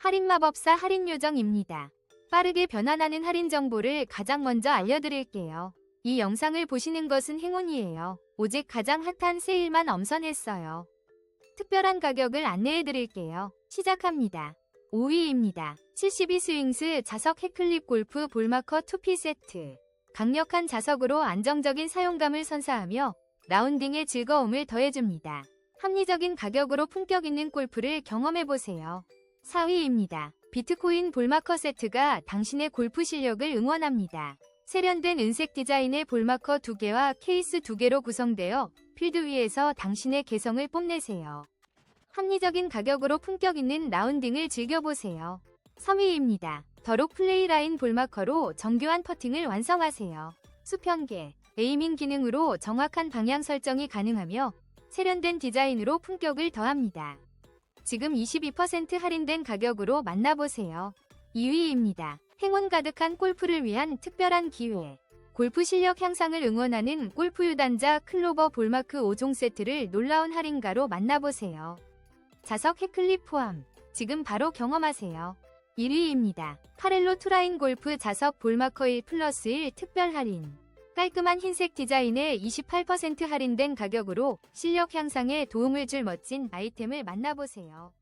할인 마법사 할인 요정입니다. 빠르게 변환하는 할인 정보를 가장 먼저 알려드릴게요. 이 영상을 보시는 것은 행운이에요. 오직 가장 핫한 세일만 엄선했어요. 특별한 가격을 안내해드릴게요. 시작합니다. 5위입니다. 72 스윙스 자석 헤클립 골프 볼마커 2피 세트. 강력한 자석으로 안정적인 사용감을 선사하며 라운딩의 즐거움을 더해줍니다. 합리적인 가격으로 품격 있는 골프를 경험해보세요. 4위입니다. 비트코인 볼마커 세트가 당신의 골프 실력을 응원합니다. 세련된 은색 디자인의 볼마커 2개와 케이스 2개로 구성되어 필드 위에서 당신의 개성을 뽐내세요. 합리적인 가격으로 품격 있는 라운딩을 즐겨보세요. 3위입니다. 더록 플레이라인 볼마커로 정교한 퍼팅을 완성하세요. 수평계, 에이밍 기능으로 정확한 방향 설정이 가능하며 세련된 디자인으로 품격을 더합니다. 지금 22% 할인된 가격으로 만나보세요. 2위입니다. 행운 가득한 골프를 위한 특별한 기회. 골프 실력 향상을 응원하는 골프 유단자 클로버 볼마크 5종 세트를 놀라운 할인가로 만나보세요. 자석 헤클립 포함. 지금 바로 경험하세요. 1위입니다. 파렐로 투라인 골프 자석 볼마커 1 플러스 1 특별 할인. 깔끔한 흰색 디자인에 28% 할인된 가격으로 실력 향상에 도움을 줄 멋진 아이템을 만나보세요.